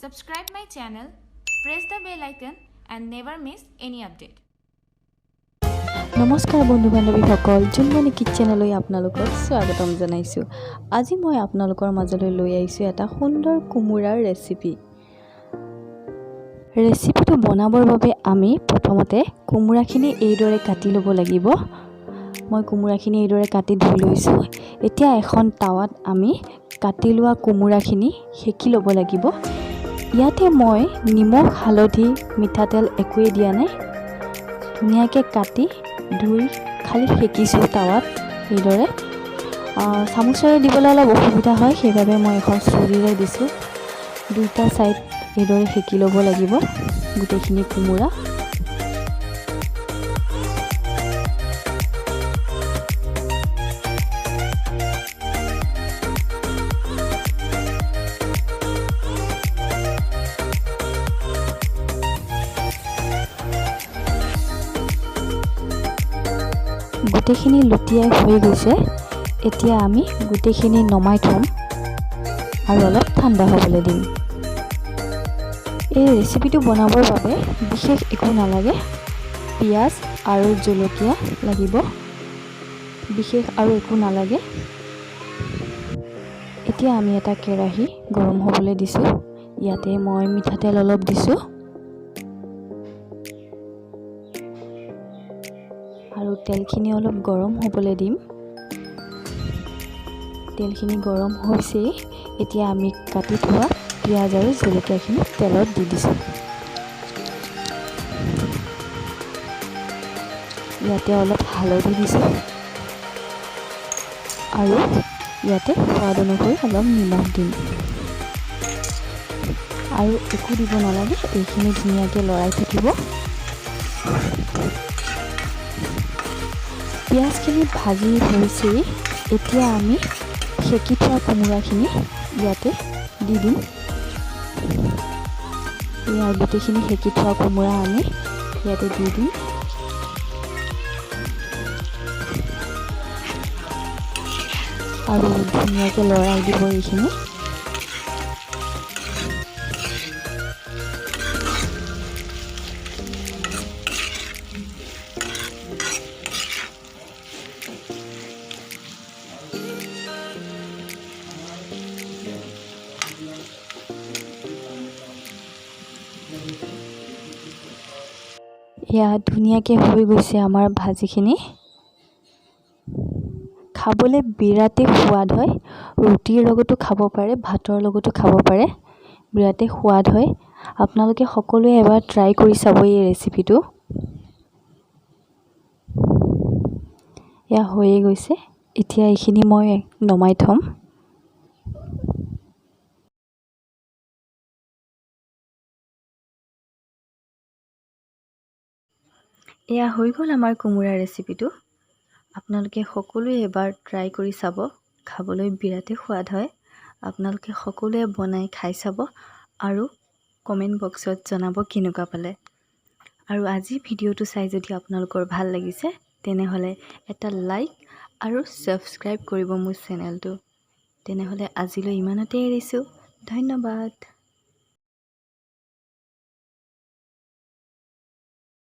Subscribe my channel, press the bell icon and never miss any update. নমস্কাৰ বন্ধু বান্ধৱীসকল জোনমণি কিটচেনলৈ আপোনালোকক স্বাগতম জনাইছোঁ। আজি মই আপোনালোকৰ মাজলৈ লৈ আহিছোঁ এটা সুন্দৰ কোমোৰাৰ ৰেচিপি ৰেচিপিটো বনাবৰ বাবে আমি প্ৰথমতে কোমোৰাখিনি এইদৰে কাটি ল'ব লাগিব। মই কোমোৰাখিনি এইদৰে কাটি ধুই লৈছোঁ। এতিয়া এখন টাৱাত আমি কাটি লোৱা কোমোৰাখিনি সেকি ল'ব লাগিব। ইয়াতে মই নিমখ হালধি মিঠাতেল একোৱেই দিয়া নাই। ধুনীয়াকৈ কাটি ধুই খালি সেকিছোঁ টাৱাত এইদৰে। চামুচেৰে দিবলৈ অলপ অসুবিধা হয় সেইবাবে মই এখন চুৰিৰে দিছোঁ। দুইটা ছাইড এইদৰে সেকি ল'ব লাগিব। গোটেইখিনি কোমোৰা। গোটেইখিনি লুটিয়াই হৈ গৈছে এতিয়া আমি গোটেইখিনি নমাই থ'ম আৰু অলপ ঠাণ্ডা হ'বলৈ দিম। এই ৰেচিপিটো বনাবৰ বাবে বিশেষ একো নালাগে পিঁয়াজ আৰু জলকীয়া লাগিব। বিশেষ আৰু একো নালাগে। এতিয়া আমি এটা কেৰাহী গৰম হ'বলৈ দিছোঁ। ইয়াতে মই মিঠাতেল অলপ দিছোঁ। আৰু তেলখিনি অলপ গৰম হ'বলৈ দিম। তেলখিনি গৰম হৈছেই এতিয়া আমি কাটি থোৱা পিঁয়াজ আৰু জলকীয়াখিনি তেলত দি দিছোঁ। ইয়াতে অলপ হালধি দিছোঁ। আৰু ইয়াতে সোৱাদ অনুসৰি অলপ নিমখ দিম। আৰু একো দিব নালাগে এইখিনি ধুনীয়াকৈ লৰাই থাকিব। পিঁয়াজখিনি ভাজি হৈছেই এতিয়া আমি সেকি থোৱা কোমোৰাখিনি ইয়াতে দি দিম। ইয়াৰ গোটেইখিনি সেকি থোৱা কোমোৰা আমি ইয়াতে দি দিম। আৰু ধুনীয়াকৈ লৰাই দিব এইখিনি। এয়া ধুনীয়াকৈ হৈ গৈছে আমাৰ ভাজিখিনি। খাবলৈ বিৰাটেই সোৱাদ হয়। ৰুটিৰ লগতো খাব পাৰে ভাতৰ লগতো খাব পাৰে। বিৰাটেই সোৱাদ হয়। আপোনালোকে সকলোৱে এবাৰ ট্ৰাই কৰি চাব এই ৰেচিপিটো এয়া হৈয়ে গৈছে। এতিয়া এইখিনি মই নমাই থ'ম। এয়া হৈ গ'ল আমাৰ কোমোৰা ৰেচিপিটো। আপোনালোকে সকলোৱে এবাৰ ট্ৰাই কৰি চাব। খাবলৈ বিৰাটেই সোৱাদ হয়। আপোনালোকে সকলোৱে বনাই খাই চাব আৰু কমেণ্ট বক্সত জনাব কেনেকুৱা পালে। আৰু আজি ভিডিঅ'টো চাই যদি আপোনালোকৰ ভাল লাগিছে তেনেহ'লে এটা লাইক আৰু ছাবস্ক্ৰাইব কৰিব মোৰ চেনেলটো তেনেহ'লে আজিলৈ ইমানতে এৰিছোঁ। ধন্যবাদ।